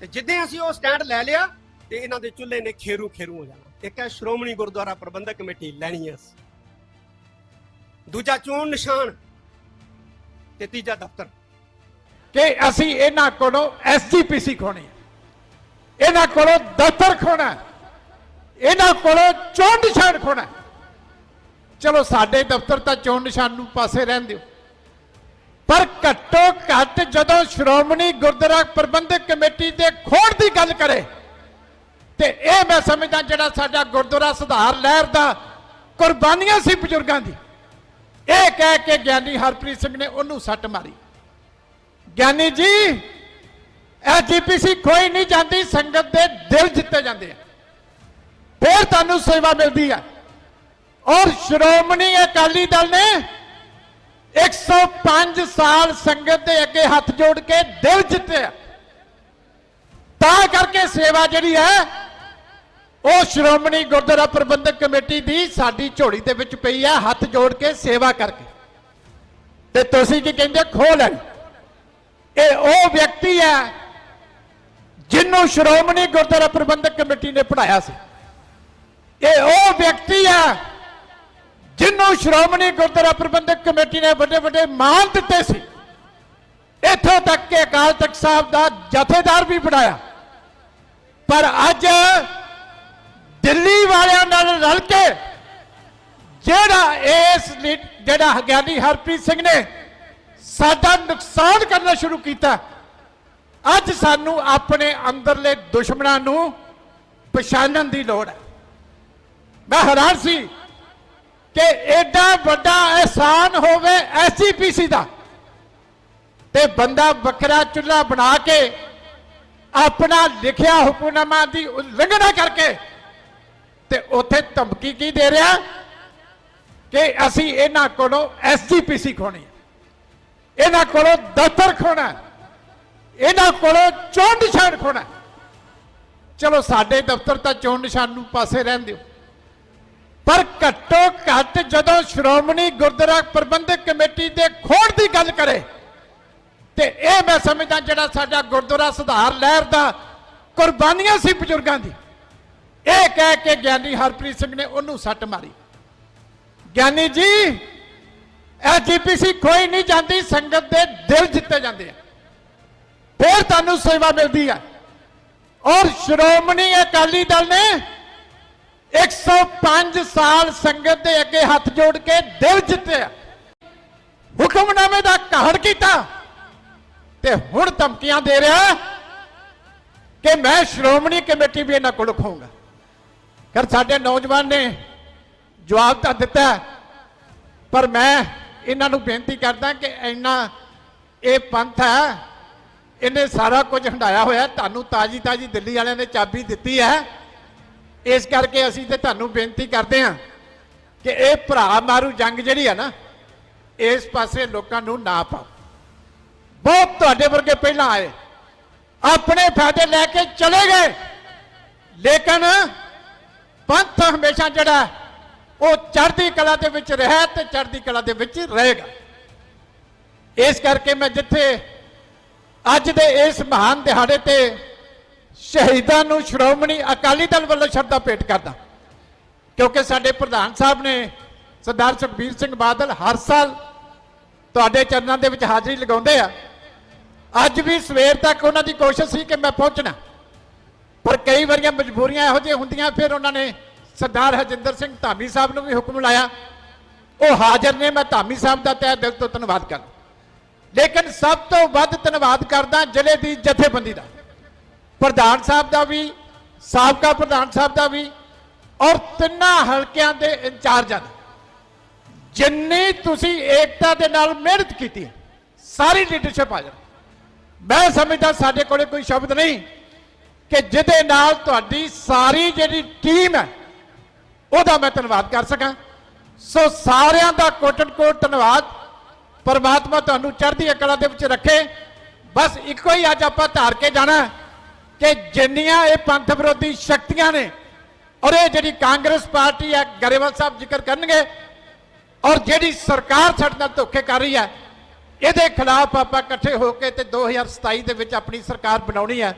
ਤੇ ਜਿੱਦਾਂ ਅਸੀਂ ਉਹ ਸਟੈਂਡ ਲੈ ਲਿਆ ਤੇ ਇਹਨਾਂ ਦੇ ਚੁੱਲ੍ਹੇ ਨੇ ਖੇਰੂ ਖੇਰੂ ਹੋ ਜਾਣਾ। ਇੱਕ ਹੈ ਸ਼੍ਰੋਮਣੀ ਗੁਰਦੁਆਰਾ ਪ੍ਰਬੰਧਕ ਕਮੇਟੀ ਲੈਣੀ ਹੈ ਦੂਜਾ ਚੋਣ ਨਿਸ਼ਾਨ ਤੇ ਤੀਜਾ ਦਫ਼ਤਰ। ਕਿ ਅਸੀਂ ਇਹਨਾਂ ਕੋਲੋਂ ਐਸਜੀਪੀਸੀ ਖੋਣੀ ਹੈ। ਇਹਨਾਂ ਕੋਲੋਂ ਦਫ਼ਤਰ ਖੋਣਾ ਇਹਨਾਂ ਕੋਲੋਂ ਚੋਣ ਨਿਸ਼ਾਨ ਖੋਣਾ ਚਲੋ ਸਾਡੇ ਦਫ਼ਤਰ ਤਾਂ ਚੋਣ ਨਿਸ਼ਾਨ ਨੂੰ ਪਾਸੇ ਰਹਿਣ ਦਿਓ। ਪਰ ਘੱਟੋ ਘੱਟ ਜਦੋਂ ਸ਼੍ਰੋਮਣੀ ਗੁਰਦੁਆਰਾ ਪ੍ਰਬੰਧਕ ਕਮੇਟੀ ਦੇ ਖੋੜ ਦੀ ਗੱਲ ਕਰੇ, ਤੇ ਇਹ ਮੈਂ ਸਮਝਦਾ ਜਿਹੜਾ ਸਾਡਾ ਗੁਰਦੁਆਰਾ ਸੁਧਾਰ ਲਹਿਰ ਦਾ ਕੁਰਬਾਨੀਆਂ ਸੀ ਬਜ਼ੁਰਗਾਂ ਦੀ। ਇਹ ਕਹਿ ਕੇ ਗਿਆਨੀ ਹਰਪ੍ਰੀਤ ਸਿੰਘ ਨੇ ਉਹਨੂੰ ਸੱਟ ਮਾਰੀ। ਗਿਆਨੀ ਜੀ, ਇਹ ਜੀਪੀਸੀ ਕੋਈ ਨਹੀਂ ਜਾਂਦੀ, ਸੰਗਤ ਦੇ ਦਿਲ ਜਿੱਤੇ ਜਾਂਦੇ ਆ। ਫਿਰ ਤੁਹਾਨੂੰ ਸੇਵਾ ਮਿਲਦੀ ਹੈ ਔਰ ਸ਼੍ਰੋਮਣੀ ਅਕਾਲੀ ਦਲ ਨੇ 105 ਸਾਲ ਸੰਗਤ ਦੇ ਅੱਗੇ ਹੱਥ ਜੋੜ ਕੇ ਦਿਲ ਜਿੱਤਿਆ। ਤਾਂ ਕਰਕੇ ਸੇਵਾ ਜਿਹੜੀ ਹੈ, ਉਹ ਸ਼੍ਰੋਮਣੀ ਗੁਰਦੁਆਰਾ ਪ੍ਰਬੰਧਕ ਕਮੇਟੀ ਦੀ ਸਾਡੀ ਝੋਲੀ ਦੇ ਵਿੱਚ ਪਈ ਹੈ, ਹੱਥ ਜੋੜ ਕੇ ਸੇਵਾ ਕਰਕੇ। ਤੇ ਤੁਸੀਂ ਕੀ ਕਹਿੰਦੇ ਖੋਹ ਲੈਣੀ। ਇਹ ਉਹ ਵਿਅਕਤੀ ਹੈ, ਜਿਹਨੂੰ ਸ਼੍ਰੋਮਣੀ ਗੁਰਦੁਆਰਾ ਪ੍ਰਬੰਧਕ ਕਮੇਟੀ ਨੇ ਪੜਾਇਆ ਸੀ। ਇਹ ਉਹ ਵਿਅਕਤੀ ਹੈ ਜਿਹਨੂੰ ਸ਼੍ਰੋਮਣੀ ਗੁਰਦੁਆਰਾ ਪ੍ਰਬੰਧਕ ਕਮੇਟੀ ਨੇ ਵੱਡੇ ਵੱਡੇ ਮਾਨ ਦਿੱਤੇ ਸੀ, ਇੱਥੋਂ ਤੱਕ ਕਿ ਅਕਾਲ ਤਖਤ ਸਾਹਿਬ ਦਾ ਜਥੇਦਾਰ ਵੀ ਬਣਾਇਆ। ਪਰ ਅੱਜ ਦਿੱਲੀ ਵਾਲਿਆਂ ਨਾਲ ਰਲ ਕੇ ਜਿਹੜਾ ਇਸ ਲੀ- ਜਿਹੜਾ ਗਿਆਨੀ ਹਰਪ੍ਰੀਤ ਸਿੰਘ ਨੇ ਸਾਡਾ ਨੁਕਸਾਨ ਕਰਨਾ ਸ਼ੁਰੂ ਕੀਤਾ, ਅੱਜ ਸਾਨੂੰ ਆਪਣੇ ਅੰਦਰਲੇ ਦੁਸ਼ਮਣਾਂ ਨੂੰ ਪਛਾਣਨ ਦੀ ਲੋੜ ਹੈ। ਮੈਂ ਹੈਰਾਨ ਸੀ ਵੱਡਾ ਅਹਿਸਾਨ ਹੋਵੇ ਐਸਜੀਪੀਸੀ ਦਾ। ਤੇ ਬੰਦਾ ਵੱਖਰਾ ਚੁੱਲ੍ਹਾ ਬਣਾ ਕੇ ਆਪਣਾ ਲਿਖਿਆ ਹੁਕਮਨਾਮਾ ਦੀ ਉਲੰਘਣਾ ਕਰਕੇ ਤੇ ਉੱਥੇ ਧਮਕੀ ਕੀ ਦੇ ਰਿਹਾ? ਕਿ ਅਸੀਂ ਇਹਨਾਂ ਕੋਲੋਂ ਐਸਜੀਪੀਸੀ ਖੋਣੀ ਇਹਨਾਂ ਕੋਲੋਂ ਦਫ਼ਤਰ ਖੋਣਾ ਇਹਨਾਂ ਕੋਲੋਂ ਚੋਣ ਨਿਸ਼ਾਨ ਖੋਣਾ ਚਲੋ ਸਾਡੇ ਦਫ਼ਤਰ ਤਾਂ ਚੋਣ ਨਿਸ਼ਾਨ ਨੂੰ ਪਾਸੇ ਰਹਿਣ ਦਿਓ। ਪਰ ਘੱਟੋ ਘੱਟ ਜਦੋਂ ਸ਼੍ਰੋਮਣੀ ਗੁਰਦੁਆਰਾ ਪ੍ਰਬੰਧਕ ਕਮੇਟੀ ਦੇ ਖੋੜ ਦੀ ਗੱਲ ਕਰੇ, ਤੇ ਇਹ ਮੈਂ ਸਮਝਦਾ ਜਿਹੜਾ ਸਾਡਾ ਗੁਰਦੁਆਰਾ ਸੁਧਾਰ ਲਹਿਰ ਦਾ ਕੁਰਬਾਨੀਆਂ ਸੀ ਬਜ਼ੁਰਗਾਂ ਦੀ। ਇਹ ਕਹਿ ਕੇ ਗਿਆਨੀ ਹਰਪ੍ਰੀਤ ਸਿੰਘ ਨੇ ਉਹਨੂੰ ਸੱਟ ਮਾਰੀ। ਗਿਆਨੀ ਜੀ, ਇਹ ਜੀਪੀਸੀ ਕੋਈ ਨਹੀਂ ਜਾਂਦੀ, ਸੰਗਤ ਦੇ ਦਿਲ ਜਿੱਤੇ ਜਾਂਦੇ ਆ। ਫਿਰ ਤੁਹਾਨੂੰ ਸੇਵਾ ਮਿਲਦੀ ਹੈ ਔਰ ਸ਼੍ਰੋਮਣੀ ਅਕਾਲੀ ਦਲ ਨੇ 105 ਸਾਲ ਸੰਗਤ ਦੇ ਅੱਗੇ ਹੱਥ ਜੋੜ ਕੇ ਦਿਲ ਜਿੱਤਿਆ। ਹੁਕਮਨਾਮੇ ਦਾ ਕਾਹੜ ਕੀਤਾ। ਤੇ ਹੁਣ ਧਮਕੀਆਂ ਦੇ ਰਿਹਾ ਕਿ ਮੈਂ ਸ਼੍ਰੋਮਣੀ ਕਮੇਟੀ ਵੀ ਇਹਨਾਂ ਕੋਲ ਖਾਊਂਗਾ ਕਰ ਸਾਡੇ ਨੌਜਵਾਨ ਨੇ ਜਵਾਬ ਤਾਂ ਦਿੱਤਾ। ਪਰ ਮੈਂ ਇਹਨਾਂ ਨੂੰ ਬੇਨਤੀ ਕਰਦਾ ਕਿ ਇੰਨਾ ਇਹ ਪੰਥ ਹੈ, ਇਹਨੇ ਸਾਰਾ ਕੁਝ ਹੰਡਾਇਆ ਹੋਇਆ। ਤੁਹਾਨੂੰ ਤਾਜੀ ਤਾਜੀ ਦਿੱਲੀ ਵਾਲਿਆਂ ਨੇ ਚਾਬੀ ਦਿੱਤੀ ਹੈ। ਇਸ ਕਰਕੇ ਅਸੀਂ ਤੇ ਤੁਹਾਨੂੰ ਬੇਨਤੀ ਕਰਦੇ ਹਾਂ ਕਿ ਇਹ ਭਰਾ ਮਾਰੂ ਜੰਗ ਜਿਹੜੀ ਹੈ ਨਾ, ਇਸ ਪਾਸੇ ਲੋਕਾਂ ਨੂੰ ਨਾ ਪਾਓ। ਬਹੁਤ ਤੁਹਾਡੇ ਵਰਗੇ ਪਹਿਲਾਂ ਆਏ, ਆਪਣੇ ਫਾਇਦੇ ਲੈ ਕੇ ਚਲੇ ਗਏ, ਲੇਕਿਨ ਪੰਥ ਹਮੇਸ਼ਾ ਜਿਹੜਾ, ਉਹ ਚੜ੍ਹਦੀ ਕਲਾ ਦੇ ਵਿੱਚ ਰਿਹਾ ਤੇ ਚੜ੍ਹਦੀ ਕਲਾ ਦੇ ਵਿੱਚ ਰਹੇਗਾ। ਇਸ ਕਰਕੇ ਮੈਂ ਜਿੱਥੇ ਅੱਜ ਦੇ ਇਸ ਮਹਾਨ ਦਿਹਾੜੇ ਤੇ ਸ਼ਹੀਦਾਂ ਨੂੰ ਸ਼੍ਰੋਮਣੀ ਅਕਾਲੀ ਦਲ ਵੱਲੋਂ ਸ਼ਰਧਾ ਭੇਟ ਕਰਦਾ। ਕਿਉਂਕਿ ਸਾਡੇ ਪ੍ਰਧਾਨ ਸਾਹਿਬ ਨੇ ਸਰਦਾਰ ਸੁਖਬੀਰ ਸਿੰਘ ਬਾਦਲ ਹਰ ਸਾਲ ਤੁਹਾਡੇ ਚਰਨਾਂ ਦੇ ਵਿੱਚ ਹਾਜ਼ਰੀ ਲਗਾਉਂਦੇ ਆ। ਅੱਜ ਵੀ ਸਵੇਰ ਤੱਕ ਉਹਨਾਂ ਦੀ ਕੋਸ਼ਿਸ਼ ਸੀ ਕਿ ਮੈਂ ਪਹੁੰਚਣਾ। ਪਰ ਕਈ ਵਾਰੀਆਂ ਮਜਬੂਰੀਆਂ ਇਹੋ ਜਿਹੀਆਂ ਹੁੰਦੀਆਂ, ਫਿਰ ਉਹਨਾਂ ਨੇ ਸਰਦਾਰ ਹਜਿੰਦਰ ਸਿੰਘ ਧਾਮੀ ਸਾਹਿਬ ਨੂੰ ਵੀ ਹੁਕਮ ਲਾਇਆ। ਉਹ ਹਾਜ਼ਰ ਨੇ, ਮੈਂ ਧਾਮੀ ਸਾਹਿਬ ਦਾ ਤਹਿ ਦਿਲ ਤੋਂ ਧੰਨਵਾਦ ਕਰਦਾ। ਲੇਕਿਨ ਸਭ ਤੋਂ ਵੱਧ ਧੰਨਵਾਦ ਕਰਦਾ ਜ਼ਿਲ੍ਹੇ ਦੀ ਜਥੇਬੰਦੀ ਦਾ। ਪ੍ਰਧਾਨ ਸਾਹਿਬ ਦਾ ਵੀ, ਸਾਬਕਾ ਪ੍ਰਧਾਨ ਸਾਹਿਬ ਦਾ ਵੀ, ਔਰ ਤਿੰਨਾਂ ਹਲਕਿਆਂ ਦੇ ਇੰਚਾਰਜਾਂ ਦਾ। ਜਿੰਨੀ ਤੁਸੀਂ ਏਕਤਾ ਦੇ ਨਾਲ ਮਿਹਨਤ ਕੀਤੀ ਸਾਰੀ ਲੀਡਰਸ਼ਿਪ ਆ ਹਾਜ਼ਰ ਮੈਂ ਸਮਝਦਾ ਸਾਡੇ ਕੋਲੇ ਕੋਈ ਸ਼ਬਦ ਨਹੀਂ ਕਿ ਜਿਹਦੇ ਨਾਲ ਤੁਹਾਡੀ ਸਾਰੀ ਜਿਹੜੀ ਟੀਮ ਹੈ, ਉਹਦਾ ਮੈਂ ਧੰਨਵਾਦ ਕਰ ਸਕਾਂ। ਸੋ ਸਾਰਿਆਂ ਦਾ ਕੋਟਨ ਕੋਟ ਧੰਨਵਾਦ। ਪਰਮਾਤਮਾ ਤੁਹਾਨੂੰ ਚੜ੍ਹਦੀ ਕਲਾ ਦੇ ਵਿੱਚ ਰੱਖੇ। ਬਸ ਇੱਕੋ ਹੀ ਅੱਜ ਆਪਾਂ ਧਾਰ ਕੇ ਜਾਣਾ। ਕਿ ਜਿੰਨੀਆਂ ਇਹ ਪੰਥ ਵਿਰੋਧੀ ਸ਼ਕਤੀਆਂ ਨੇ ਔਰ ਇਹ ਜਿਹੜੀ ਕਾਂਗਰਸ ਪਾਰਟੀ ਹੈ, ਗਰੇਵਾਲ ਸਾਹਿਬ ਜ਼ਿਕਰ ਕਰਨਗੇ, ਔਰ ਜਿਹੜੀ ਸਰਕਾਰ ਸਾਡੇ ਨਾਲ ਧੋਖੇ ਕਰ ਰਹੀ ਹੈ, ਇਹਦੇ ਖਿਲਾਫ ਆਪਾਂ ਇਕੱਠੇ ਹੋ ਕੇ ਤੇ 2027 ਦੇ ਵਿੱਚ ਆਪਣੀ ਸਰਕਾਰ ਬਣਾਉਣੀ ਹੈ।